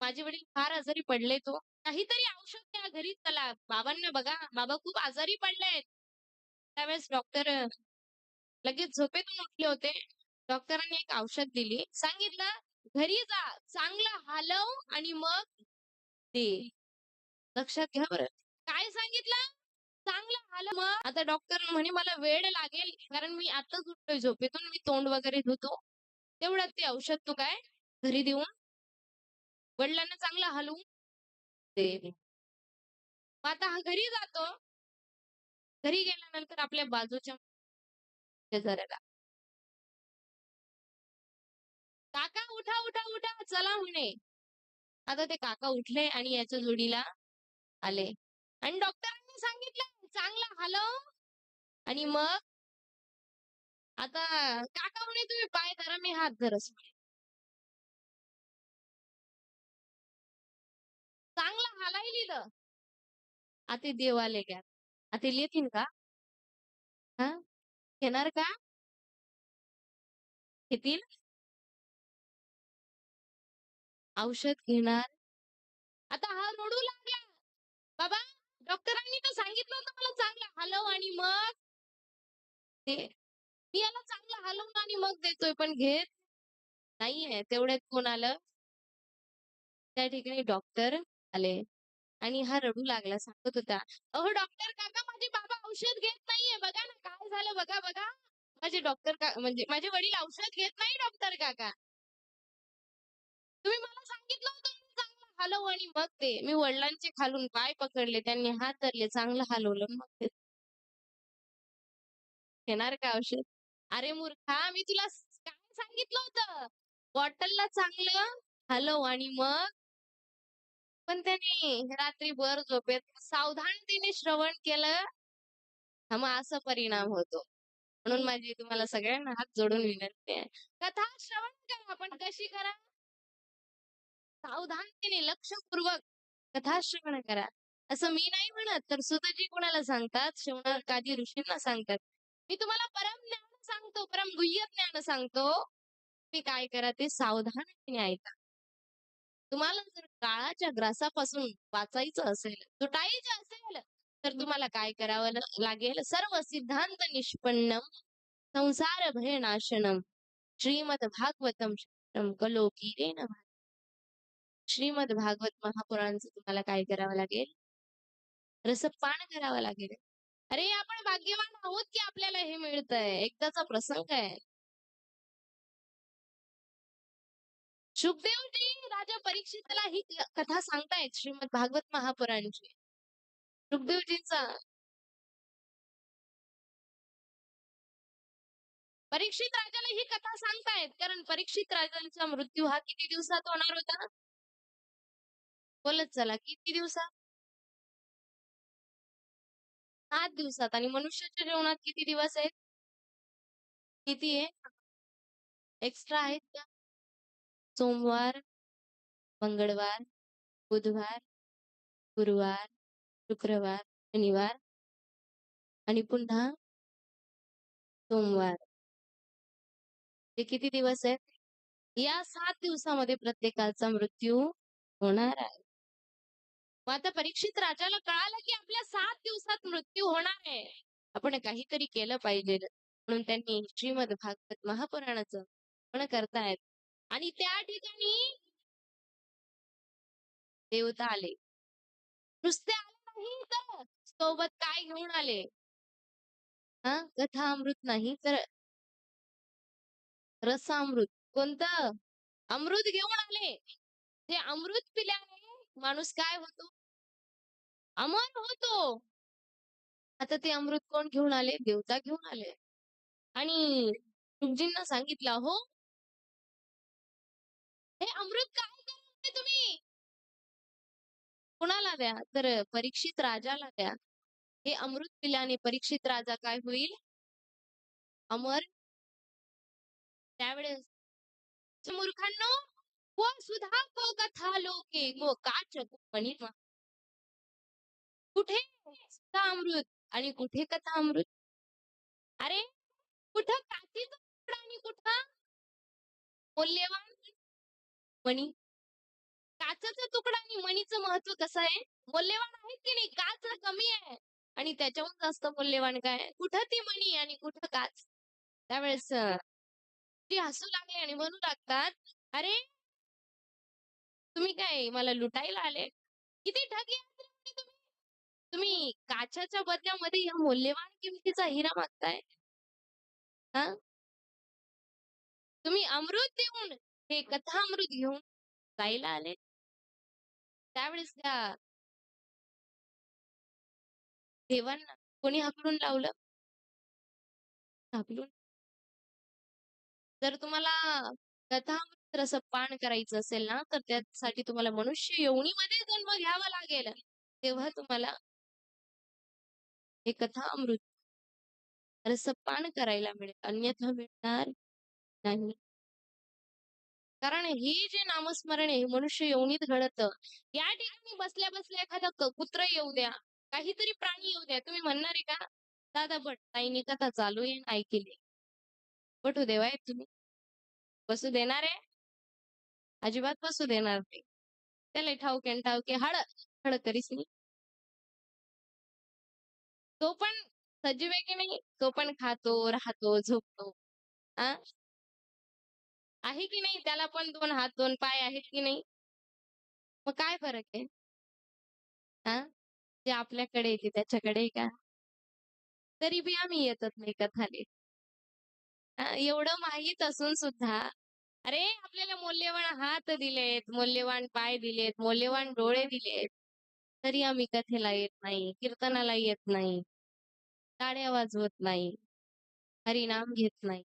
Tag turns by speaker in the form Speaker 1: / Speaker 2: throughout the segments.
Speaker 1: माझे वडील फार आजारी पडले तो काहीतरी औषध द्या घरी चला. बाबांना बघा, बाबा खूप आजारी पडलेत. त्यावेळेस डॉक्टर लगेच झोपेतून उठले होते. डॉक्टरांनी एक औषध दिली. सांगितलं, "घरी जा, चांगलं हलव आणि मग दे." लक्षात घ्या बरं. काय सांगितलं? चांगलं हलव मग आता डॉक्टर म्हणे मला वेळ लागेल कारण मी आताच उठलोय झोपेतून. मी तोंड वगैरे धुतो. तेवढ्यात ते औषध तू काय घरी देऊन वडिलांना चांगलं हलवून दे. मग आता हा घरी जातो. घरी गेल्यानंतर आपल्या बाजूच्या शेजाऱ्याला "काका उठा, उठा, उठा, चला" म्हणे. आता ते काका उठले आणि याच्या जोडीला आले आणि डॉक्टरांनी सांगितलं, "चांगलं हलव आणि मग" आता काका म्हणे, "तुम्ही पाय धरा, मी हात धरस." म्हणे. चांगलं हालाय लिहिलं. आता देवाले घ्या आता लिहितील का? हा घेणार का? घेतील? औषध घेणार. आता हा रडू लागला. "बाबा, डॉक्टरांनी तर सांगितलं होतं मला चांगलं हलव आणि मग" ते मी याला चांगलं हलवून आणि मग देतोय, पण घेत नाहीये. तेवढ्यात कोण आलं? त्या ठिकाणी डॉक्टर आले आणि हा रडू लागला. सांगत होता, "अहो डॉक्टर काका, माझे बाबा औषध घेत नाहीये. बघा ना काय झालं बघा, बघा." माझे डॉक्टर का म्हणजे माझे वडील औषध घेत नाही डॉक्टर काका. तुम्ही मला सांगितलं होतं चांगलं हलव आणि मग ते मी वडिलांचे खालून पाय पकडले, त्यांनी हात धरले, चांगलं हलवलं मग ते घेणार का औषध? अरे मूर्खा, मी तुला काय सांगितलं होतं? बॉटलला चांगलं हलव आणि मग पण त्याने रात्रीभर झोपेत सावधानतेने श्रवण केलं, हा मग असा परिणाम होतो. म्हणून माझी तुम्हाला सगळ्यांना हात जोडून विनंती आहे. कथा श्रवण करा, पण कशी करा? सावधानतेने, लक्षपूर्वक कथा श्रवण करा. असं मी नाही म्हणत, तर सुतजी कोणाला सांगतात? शौनकादी ऋषींना सांगतात. मी तुम्हाला परम ज्ञान सांगतो, परम गुह्य ज्ञान सांगतो. मी काय करा ते सावधानतेने ऐका. तुम्हाला जर काळाच्या ग्रासापासून वाचायचं असेल, सुटायचं असेल, तर तुम्हाला काय करावं लागेल? सर्व सिद्धांत निष्पन्नम, संसार भय नाशनम, श्रीमद भागवतम शतम कलोकीरेन भाति. श्रीमद भागवत महापुराणचं तुम्हाला काय करावं लागेल? रसपान करावं लागेल. अरे, आपण भाग्यवान आहोत की आपल्याला हे मिळतंय. एकदाचा प्रसंग आहे. शुकदेवजी राजा परीक्षितला ही कथा सांगतायत श्रीमद भागवत महापुराणची. सुखदेवजींचा परीक्षित राजाला ही कथा सांगतायत, कारण परीक्षित राजांचा मृत्यू हा किती दिवसात होणार होता? बोलत चला, किती दिवसात? सात दिवसात आणि मनुष्याच्या जीवनात किती दिवस आहेत? किती आहे? एक्स्ट्रा आहेत का? सोमवार, मंगळवार, बुधवार, गुरुवार, शुक्रवार, शनिवार आणि पुन्हा सोमवार. हे किती दिवस आहेत? या सात दिवसामध्ये प्रत्येकाचा मृत्यू होणार आहे. मग आता परीक्षित राजाला कळालं की आपल्या सात दिवसात मृत्यू होणार आहे. आपण काहीतरी केलं पाहिजे. म्हणून त्यांनी श्रीमद भागवत महापुराणाचं पण करतायत आणि त्या ठिकाणी देवता आले. नुसते आले नाही तर सोबत काय घेऊन आले? हा कथा अमृत नाही तर रसामृत. कोणतं? अमृत घेऊन आले. ते अमृत पिल्याने माणूस काय होतो? अमर होतो. आता ते अमृत कोण घेऊन आले? देवता घेऊन आले. आणि शुकजींना सांगितलं, हो "हे अमृत काय करताय तुम्ही?" कुणाला द्या? तर परीक्षित राजाला द्या. हे अमृत पिल्याने परीक्षित राजा काय होईल? अमर त्यावेळेस मूर्खांनो, व सुधा को कथा लोके गो काच मणिर्मा." कुठे सुधामृत आणि कुठे कथा अमृत अरे, कुठं काचीचं आणि कुठं मौल्यवान मणी. काचाचा तुकडा आणि मणीचं महत्त्व कसं आहे? मौल्यवान आहे की नाही? काच कमी आहे. आणि त्याच्याहून जास्त मौल्यवान काय कुठं ती मणी आणि कुठं काच त्यावेळेस ती हसू लागले आणि म्हणू लागतात अरे तुम्ही काय मला लुटायला आले? किती ठगी तुम्ही? तुम्ही काचाच्या बदल्यामध्ये या मौल्यवान किमतीचा हिरा मागताय? हा? तुम्ही अमृत देऊन हे कथा अमृत घेऊन गायला आले. त्यावेळेस त्या देवांना कोणी हाकलून लावलं? हाकलून? जर तुम्हाला कथा अमृत रस पान करायचं असेल ना तर त्यासाठी तुम्हाला मनुष्य यवणीमध्ये जन्म घ्यावा लागेल. तेव्हा तुम्हाला हे कथा अमृत रसपान करायला मिळेल. अन्यथा मिळणार नाही. कारण ही जे नामस्मरण आहे मनुष्य योनीत घडत या ठिकाणी बसल्या बसल्या एखादा कुत्र येऊ द्या काहीतरी प्राणी येऊ द्या तुम्ही म्हणणार आहे का दादा बट ताईने कथा चालू आहे ना ऐकली बटू देवाय तुम्ही बसू देणार आहे? अजिबात बसू देणार नाही. त्याला ठाऊक ठाऊके ठाऊक हळ करीस नाही तो पण सजीव आहे की नाही तो पण खातो राहतो झोपतो आहे की नाही? त्याला पण दोन हात दोन पाय आहेत की नाही? मग काय फरक आहे? हा? जे आपल्याकडे येते त्याच्याकडे का? तरी बी आम्ही येतच नाही कथाली एवढं माहीत असून सुद्धा अरे आपल्याला मौल्यवान हात दिलेत मौल्यवान पाय दिलेत मौल्यवान डोळे दिलेत. तरी आम्ही कथेला येत नाही कीर्तनाला येत नाही. टाळ्या वाजवत नाही. हरिनाम घेत नाही.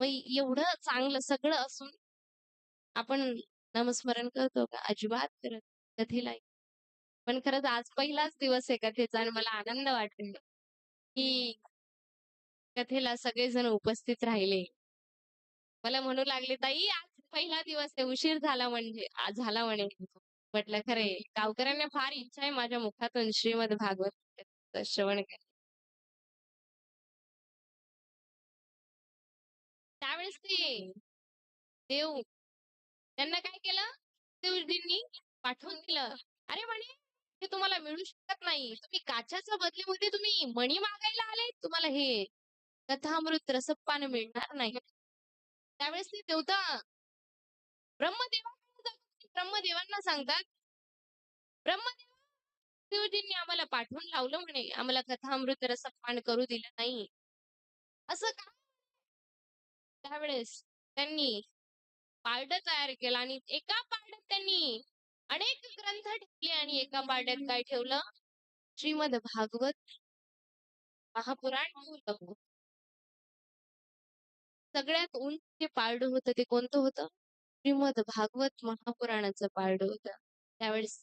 Speaker 1: एवढं चांगलं सगळं असून आपण नामस्मरण करतो का? अजिबात करत कथेला पण खरंच आज पहिलाच दिवस आहे कथेचा आणि मला आनंद वाटतोय की कथेला सगळेजण उपस्थित राहिले. मला म्हणू लागले ताई आज पहिला दिवस आहे उशीर झाला म्हणजे आज झाला म्हणे. म्हटलं खरे गावकऱ्यांना फार इच्छा आहे माझ्या मुखातून श्रीमद भागवत श्रवण त्यावेळेस ते देव त्यांना काय केलं? देवजींनी पाठवून दिलं. अरे म्हणे हे तुम्हाला मिळू शकत नाही. तुम्ही काचाच्या बदलीमध्ये तुम्ही मणी मागायला आले तुम्हाला हे कथामृत रसपान मिळणार नाही. त्यावेळेस ते देवता ब्रह्मदेवाकडे ब्रह्मदेवांना सांगतात ब्रह्मदेव शिवजींनी आम्हाला पाठवून लावलं म्हणे. आम्हाला कथामृत रसपान करू दिलं नाही. असं का त्यावेळेस त्यांनी पारड तयार केलं आणि एका पारड्यात त्यांनी अनेक ग्रंथ ठेवले आणि एका पारड्यात काय ठेवलं? श्रीमद भागवत महापुराण ठेवलं सगळ्यात उंच जे पारड होतं ते कोणतं होतं? श्रीमद भागवत महापुराणाचं पारड होतं. त्यावेळेस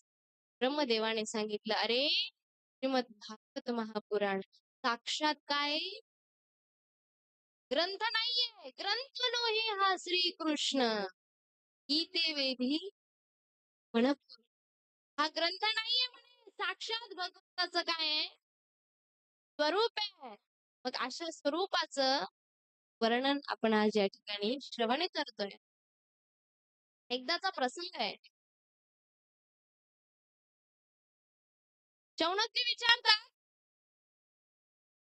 Speaker 1: ब्रह्मदेवाने सांगितलं अरे श्रीमद भागवत महापुराण साक्षात काय? ग्रंथ नाहीये ग्रंथ नोहे हा श्रीकृष्ण. गीते वेधी म्हण हा ग्रंथ नाहीये म्हणे साक्षात भगवंताचं काय स्वरूप आहे. मग अशा स्वरूपाचं वर्णन आपण आज या ठिकाणी श्रवण करतोय. एकदाचा प्रसंग आहे. शौनकजी विचारतात.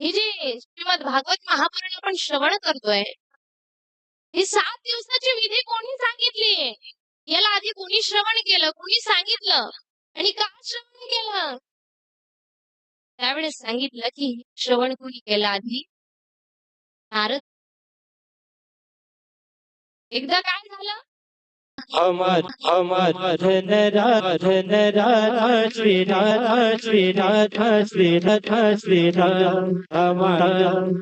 Speaker 1: ही जी श्रीमद भागवत महापुराण आपण श्रवण करतोय ही सात दिवसाची विधी कोणी सांगितली? याला आधी कोणी श्रवण केलं? कोणी सांगितलं? आणि का श्रवण केलं? त्यावेळेस सांगितलं की श्रवण कोणी केलं आधी? नारद. एकदा काय झालं?
Speaker 2: अमर अमर धन धन राधा श्री राधा श्री राधा श्री राधा श्री राधा अमर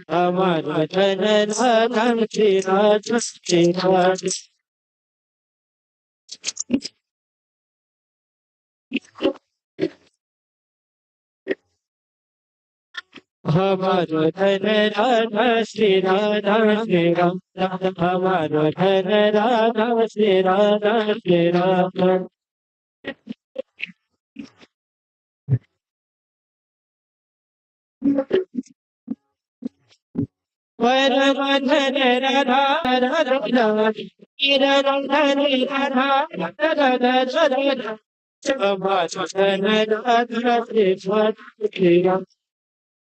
Speaker 2: अमर धन राधा श्री राधा श्री राधा हमारो धन राधा श्री राधा श्री राधा हमारो धन राधा श्री राधा श्री राधा वरधन राधा राधा गिरधन राधा राधा राधा समाधन राधा श्री राम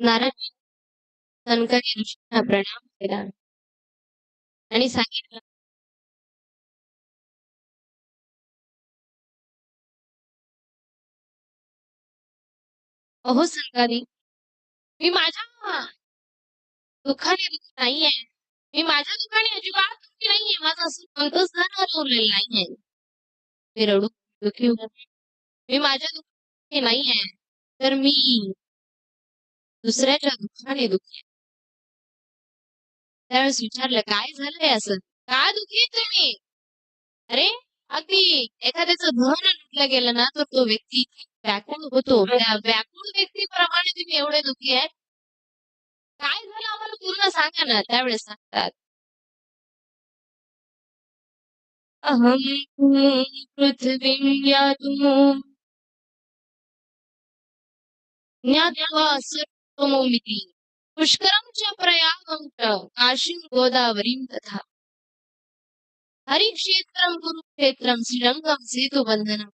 Speaker 1: नारद सनकादी ऋषींना प्रणाम केला. आणि सांगितलं अहो सनकादी मी माझ्या दुःखाने दुःख नाहीये. मी माझ्या दुःखाने अजिबात दुःखी नाहीये. माझं असं कोणतंच धन हरवलेलं नाहीये. मी रडू दुःखी मी माझ्या दुःखाने नाहीये. तर मी दुसऱ्याच्या दुःखाने दुःखी आहे. त्यावेळेस विचारलं काय झालंय असं? का दुःखी तुम्ही? अरे अगदी एखाद्याचं धन लुटलं गेलं ना तर तो व्यक्ती व्याकुळ होतो. व्याकुळ व्यक्तीप्रमाणे तुम्ही एवढे दुःखी आहेत? काय झालं आम्हाला पूर्ण सांगा ना त्यावेळेस सांगतात. अहम पृथ्वी यातुं ज्ञात्वा सर्वतोमिति पुष्करं च प्रयागं च तथा। हरिक्षेत्रं कुरुक्षेत्रं श्रीरंगं सेतुबंधनम्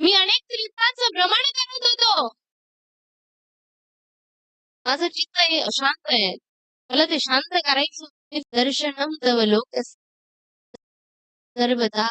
Speaker 1: मी अनेक तीर्थांचं भ्रमण करत होतो। माझं चित्त हे अशांत आहे। मला ते शांत करायचं दर्शनम तव लोक सर्वदा